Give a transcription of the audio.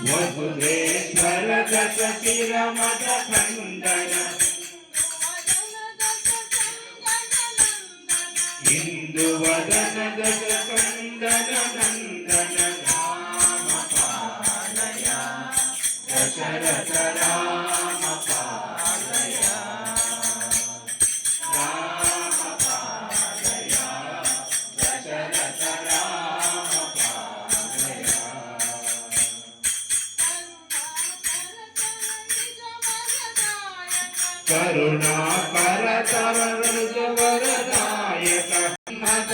మధురేశ్వర దశ శిర మద కందన ఇందు వదన దశ కందన నందన రామ పాలయ దశరథ రామ కరుణా పరతర రజవరదాయక మత